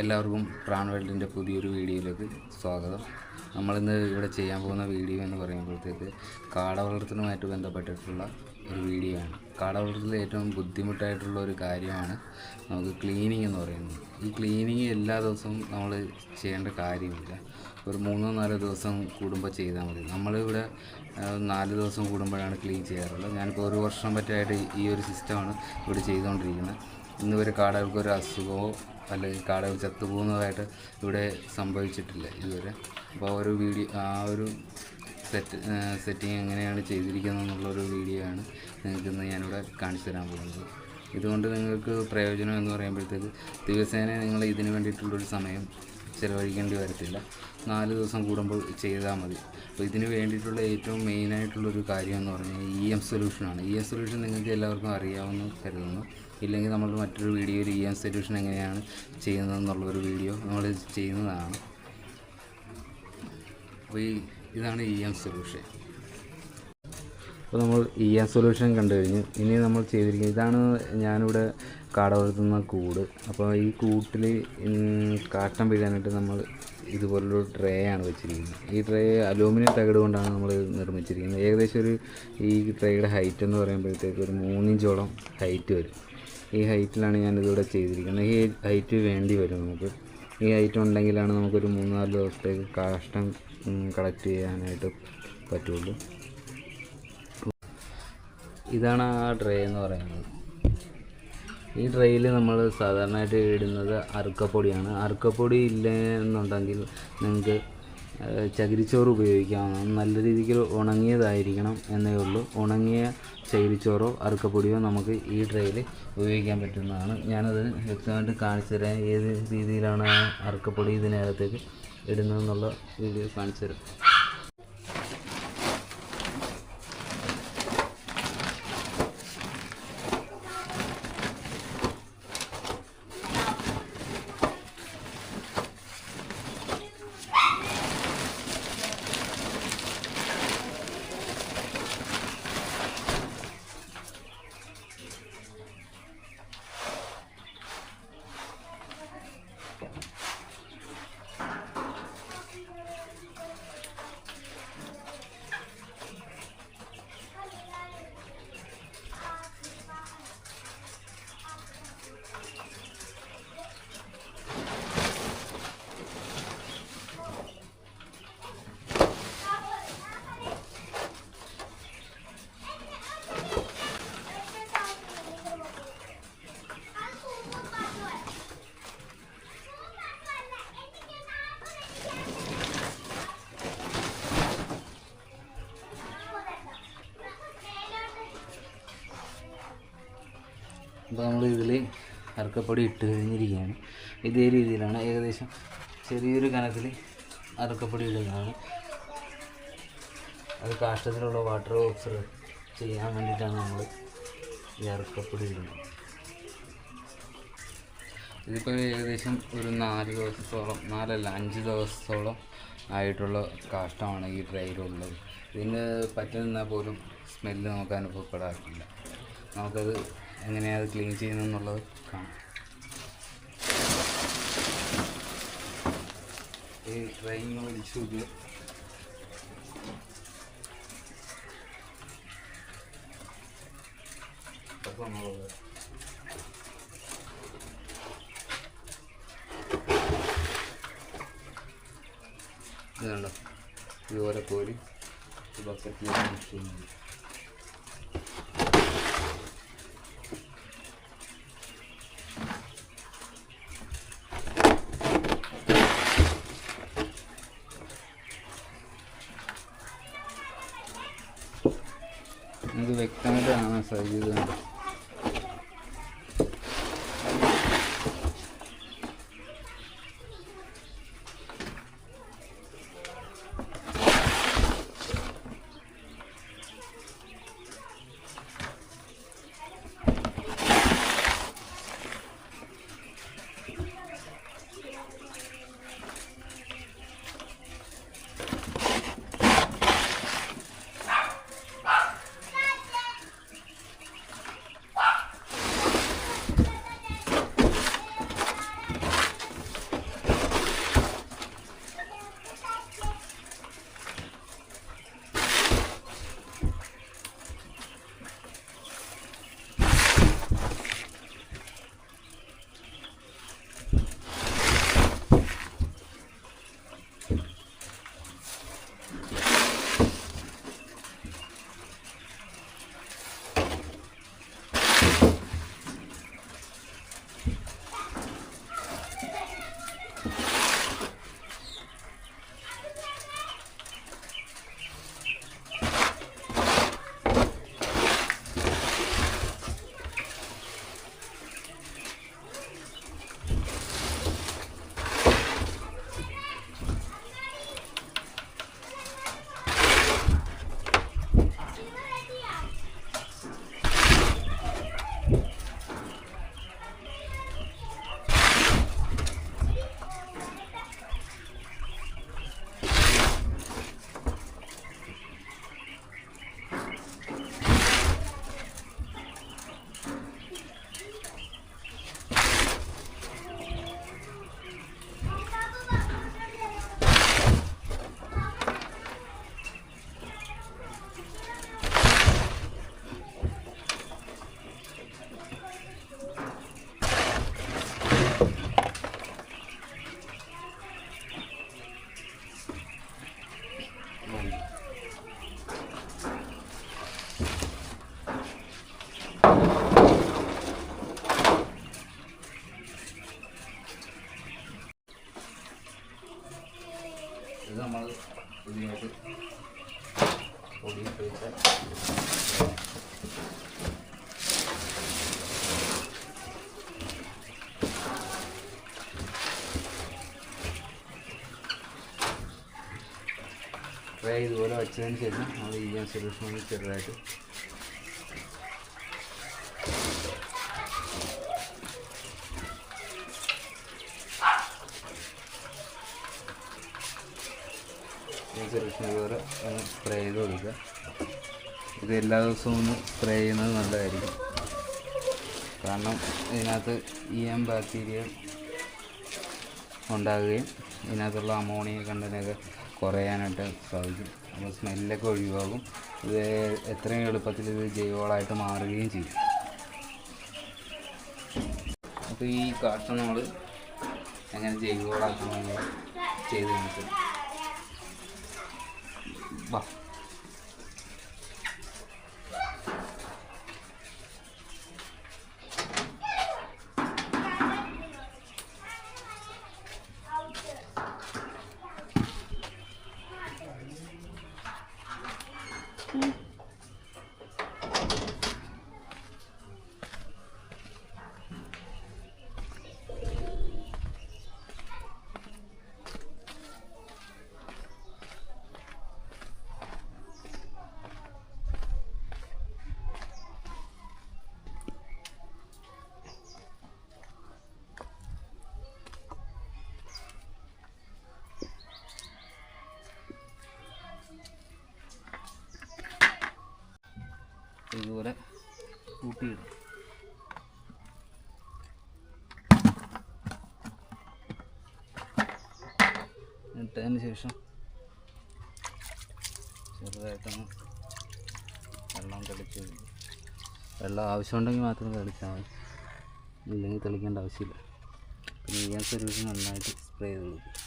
എല്ലാവർക്കും പ്രാൺ വേൾഡിന്റെ പുതിയൊരു വീഡിയോയിലേക്ക് സ്വാഗതം. നമ്മളിന്ന് ഇവിടെ ചെയ്യാൻ പോകുന്ന വീഡിയോ എന്ന് പറയുമ്പോഴത്തേക്ക് കാട വളർത്തലുമായിട്ട് ബന്ധപ്പെട്ടിട്ടുള്ള ഒരു വീഡിയോ ആണ് കാട വളർത്തൽ ഏറ്റവും ബുദ്ധിമുട്ടായിട്ടുള്ള ഒരു കാര്യമാണ് നമുക്ക് ക്ലീനിങ് എന്ന് പറയുന്നത്. ഈ ക്ലീനിങ് എല്ലാ ദിവസവും നമ്മൾ ചെയ്യേണ്ട കാര്യമില്ല. ഒരു മൂന്നോ നാലോ ദിവസം കൂടുമ്പോൾ ചെയ്താൽ മതി. നമ്മളിവിടെ നാല് ദിവസം കൂടുമ്പോഴാണ് ക്ലീൻ ചെയ്യാറുള്ളത്. ഞാനിപ്പോൾ ഒരു വർഷം പറ്റായിട്ട് ഈ ഒരു സിസ്റ്റമാണ് ഇവിടെ ചെയ്തുകൊണ്ടിരിക്കുന്നത്. ഇന്ന് വരെ കാടകൾക്ക് ഒരു അസുഖമോ അല്ലെങ്കിൽ കാട ചത്തുപോകുന്നതായിട്ട് ഇവിടെ സംഭവിച്ചിട്ടില്ല ഇതുവരെ? അപ്പോൾ ഒരു വീഡിയോ ആ ഒരു സെറ്റ് സെറ്റിങ് എങ്ങനെയാണ് ചെയ്തിരിക്കുന്നത് എന്നുള്ളൊരു വീഡിയോ ആണ് നിങ്ങൾക്ക് ഇന്ന് ഞാനിവിടെ കാണിച്ചു തരാൻ പോകുന്നത്. ഇതുകൊണ്ട് നിങ്ങൾക്ക് പ്രയോജനം എന്ന് പറയുമ്പോഴത്തേക്ക് ദിവസേന നിങ്ങൾ ഇതിന് വേണ്ടിയിട്ടുള്ളൊരു സമയം ചിലവഴിക്കേണ്ടി വരത്തില്ല. നാല് ദിവസം കൂടുമ്പോൾ ചെയ്താൽ മതി. അപ്പോൾ ഇതിന് വേണ്ടിയിട്ടുള്ള ഏറ്റവും മെയിനായിട്ടുള്ളൊരു കാര്യം എന്ന് പറഞ്ഞാൽ ഇ എം സൊല്യൂഷനാണ് ഇ എം സൊല്യൂഷൻ നിങ്ങൾക്ക് എല്ലാവർക്കും അറിയാമെന്ന് കരുതുന്നു. ഇല്ലെങ്കിൽ നമ്മൾ മറ്റൊരു വീഡിയോയിൽ ഇ എം സൊല്യൂഷൻ എങ്ങനെയാണ് ചെയ്യുന്നതെന്നുള്ളൊരു വീഡിയോ നമ്മൾ ചെയ്യുന്നതാണ്. അപ്പോൾ ഈ ഇതാണ് ഇ എം സൊല്യൂഷൻ അപ്പോൾ നമ്മൾ ഇ എം സൊല്യൂഷൻ കണ്ടു കഴിഞ്ഞു. ഇനി നമ്മൾ ചെയ്തിരിക്കുന്നത് ഇതാണ് ഞാനിവിടെ കാട വളർത്തുന്ന കൂട്. അപ്പോൾ ഈ കൂട്ടിൽ കാട്ടം വീഴാനായിട്ട് നമ്മൾ ഇതുപോലൊരു ട്രേ ആണ് വെച്ചിരിക്കുന്നത്. ഈ ട്രേ അലൂമിനിയം തകട് കൊണ്ടാണ് നമ്മൾ നിർമ്മിച്ചിരിക്കുന്നത്. ഏകദേശം ഒരു ഈ ട്രേയുടെ ഹൈറ്റ് എന്ന് പറയുമ്പോഴത്തേക്ക് ഒരു മൂന്നിഞ്ചോളം ഹൈറ്റ് വരും. ഈ ഹൈറ്റിലാണ് ഞാനിതിവിടെ ചെയ്തിരിക്കുന്നത്. ഈ ഹൈറ്റ് വേണ്ടി വരും നമുക്ക്. ഈ ഹൈറ്റ് ഉണ്ടെങ്കിലാണ് നമുക്കൊരു മൂന്നാൽ ദിവസത്തേക്ക് കാഷ്ടം കളക്ട് ചെയ്യാനായിട്ട് പറ്റുള്ളൂ. ഇതാണ് ആ ട്രേ എന്ന് പറയുന്നത്. ഈ ഡ്രൈയിൽ നമ്മൾ സാധാരണയായിട്ട് ഇടുന്നത് അറുക്കപ്പൊടിയാണ്. അറുക്കപ്പൊടി ഇല്ല എന്നുണ്ടെങ്കിൽ നിങ്ങൾക്ക് ചകിരിച്ചോറ് ഉപയോഗിക്കാവുന്നതാണ് നല്ല രീതിക്ക് ഉണങ്ങിയതായിരിക്കണം എന്നേ ഉള്ളൂ. ഉണങ്ങിയ ചകിരിച്ചോറോ അറുക്കപ്പൊടിയോ നമുക്ക് ഈ ട്രേയിൽ ഉപയോഗിക്കാൻ പറ്റുന്നതാണ്. ഞാനത് വ്യക്തമായിട്ട് കാണിച്ചു തരാം. ഏത് രീതിയിലാണ് അറുക്കപ്പൊടി ഇതിനകത്തേക്ക് ഇടുന്നതെന്നുള്ള വീഡിയോ കാണിച്ചു തരാം. അപ്പോൾ നമ്മൾ ഇതിൽ അറക്കപ്പൊടി ഇട്ട് കഴിഞ്ഞിരിക്കുകയാണ്. ഇതേ രീതിയിലാണ് ഏകദേശം ചെറിയൊരു കനത്തിൽ അറക്കപ്പൊടി ഇടുന്നതാണ്. അത് കാഷ്ടത്തിലുള്ള വാട്ടർ ഓക്സർ ചെയ്യാൻ വേണ്ടിയിട്ടാണ് നമ്മൾ ഈ അറക്കപ്പൊടി ഇടുന്നത്. ഇതിപ്പോൾ ഏകദേശം ഒരു നാല് ദിവസത്തോളം നാലല്ല അഞ്ച് ദിവസത്തോളം ആയിട്ടുള്ള കാഷ്ടമാണ് ഈ ട്രെയിലുള്ളത് ഇതിന് പറ്റുന്ന പോലും സ്മെല്ല് നമുക്ക് അനുഭവപ്പെടാറില്ല നമുക്കത് എങ്ങനെയാണ് അത് ക്ലീൻ ചെയ്യുന്നതെന്നുള്ളത് കാണാം. ഈ ട്രെയിൻ വലിച്ചു ഇത് അപ്പോൾ നമ്മളത് ഇത് കണ്ടോ? ഇതുപോലെ കോരി ഈ ബക്കറ്റിലേക്ക് മിക്സ് ചെയ്യുന്നത് നമുക്ക് വ്യക്തമായിട്ട് കാണാൻ സാധിച്ചത് ഇത് ട്രേ ഇതുപോലെ വെച്ചതിന് ശേഷം നമ്മൾ ഈ സൊല്യൂഷൻ ചെറുതായിട്ട് ഈ ഒന്ന് സ്പ്രേ ചെയ്ത് കൊടുക്കുക. ഇത് എല്ലാ ദിവസവും ഒന്ന് സ്പ്രേ ചെയ്യുന്നത് നല്ലതായിരിക്കും. കാരണം ഇതിനകത്ത് ഇ എം ബാക്ടീരിയ ഉണ്ടാകുകയും ഇതിനകത്തുള്ള അമോണിയ കണ്ടനൊക്കെ കുറയാനായിട്ട് സാധിക്കും. അപ്പോൾ സ്മെല്ലൊക്കെ ഒഴിവാകും. ഇത് എത്രയും എളുപ്പത്തിൽ ഇത് ജൈവവളമായിട്ട് മാറുകയും ചെയ്യും. അപ്പോൾ ഈ കാഷ് നമ്മൾ എങ്ങനെ ജൈവവളമാക്കുന്നത് ചെയ്ത് കാണിച്ചു 嗯。കൂട്ടിയിടും ഇട്ടതിന് ശേഷം ചെറുതായിട്ടൊന്ന് വെള്ളം തെളിച്ച് വെള്ളം ആവശ്യമുണ്ടെങ്കിൽ മാത്രം തെളിച്ചാൽ മതി. ഇല്ലെങ്കിൽ തെളിക്കേണ്ട ആവശ്യമില്ല. പിന്നെ ഈ സർവീസ് നന്നായിട്ട് സ്പ്രേ ചെയ്ത് കൊടുക്കും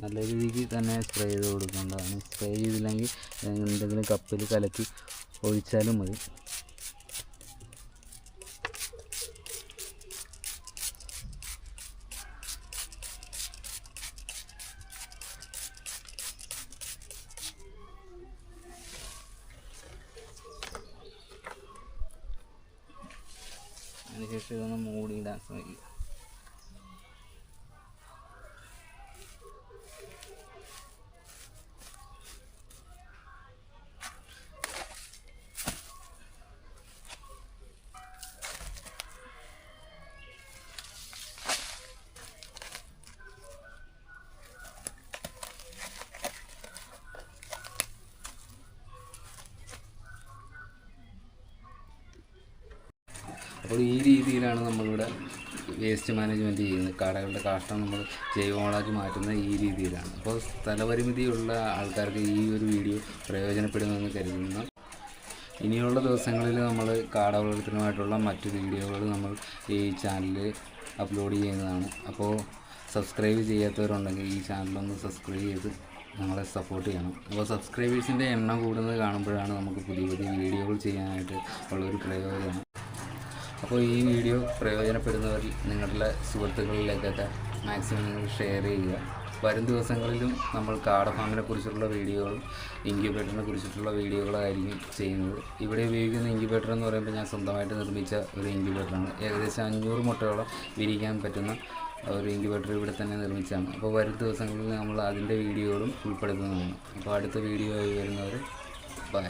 നല്ല രീതിക്ക് തന്നെ സ്പ്രേ ചെയ്ത് കൊടുക്കേണ്ടതാണ്. സ്പ്രേ ചെയ്തില്ലെങ്കിൽ എന്തെങ്കിലും കപ്പിൽ കലക്കി ഒഴിച്ചാലും മതി. അതിനുശേഷം ഇതൊന്ന് മൂടിയിടാൻ ശ്രമിക്കുക. അപ്പോൾ ഈ രീതിയിലാണ് നമ്മളിവിടെ വേസ്റ്റ് മാനേജ്മെന്റ് ചെയ്യുന്നത്. കടകളുടെ കാഷ്ടം നമ്മൾ ജൈവവളമാക്കി മാറ്റുന്ന ഈ രീതിയിലാണ്. അപ്പോൾ സ്ഥലപരിമിതിയുള്ള ആൾക്കാർക്ക് ഈ ഒരു വീഡിയോ പ്രയോജനപ്പെടുമെന്ന് കരുതുന്നു. ഇനിയുള്ള ദിവസങ്ങളിൽ നമ്മൾ കാട വളർത്തലുമായിട്ടുള്ള മറ്റു വീഡിയോകൾ നമ്മൾ ഈ ചാനലിൽ അപ്ലോഡ് ചെയ്യുന്നതാണ്. അപ്പോൾ സബ്സ്ക്രൈബ് ചെയ്യാത്തവരുണ്ടെങ്കിൽ ഈ ചാനലൊന്ന് സബ്സ്ക്രൈബ് ചെയ്ത് നമ്മളെ സപ്പോർട്ട് ചെയ്യണം. അപ്പോൾ സബ്സ്ക്രൈബേഴ്സിന്റെ എണ്ണം കൂടുന്നത് കാണുമ്പോഴാണ് നമുക്ക് പുതിയ പുതിയ വീഡിയോകൾ ചെയ്യാനായിട്ട് ഉള്ളൊരു പ്രയോജനം. അപ്പോൾ ഈ വീഡിയോ പ്രയോജനപ്പെടുന്നവരിൽ നിങ്ങളുടെ സുഹൃത്തുക്കളിലേക്കൊക്കെ മാക്സിമം നിങ്ങൾ ഷെയർ ചെയ്യുക. വരും ദിവസങ്ങളിലും നമ്മൾ കാട ഫാമിനെ കുറിച്ചുള്ള വീഡിയോകളും ഇൻക്യുബേറ്ററിനെ കുറിച്ചിട്ടുള്ള വീഡിയോകളായിരിക്കും ചെയ്യുന്നത്. ഇവിടെ ഉപയോഗിക്കുന്ന ഇൻക്യുബേറ്റർ എന്ന് പറയുമ്പോൾ ഞാൻ സ്വന്തമായിട്ട് നിർമ്മിച്ച ഒരു ഇൻക്യുബേറ്ററാണ് ഏകദേശം അഞ്ഞൂറ് മുട്ടയോളം വിരിക്കാൻ പറ്റുന്ന ഒരു ഇൻക്യുബേറ്റർ ഇവിടെ തന്നെ നിർമ്മിച്ചാണ് അപ്പോൾ വരും ദിവസങ്ങളിൽ നമ്മൾ അതിന്റെ വീഡിയോകളും ഉൾപ്പെടുത്തുന്നതാണ്. അപ്പോൾ അടുത്ത വീഡിയോ ആയി വരുന്നവർ ബൈ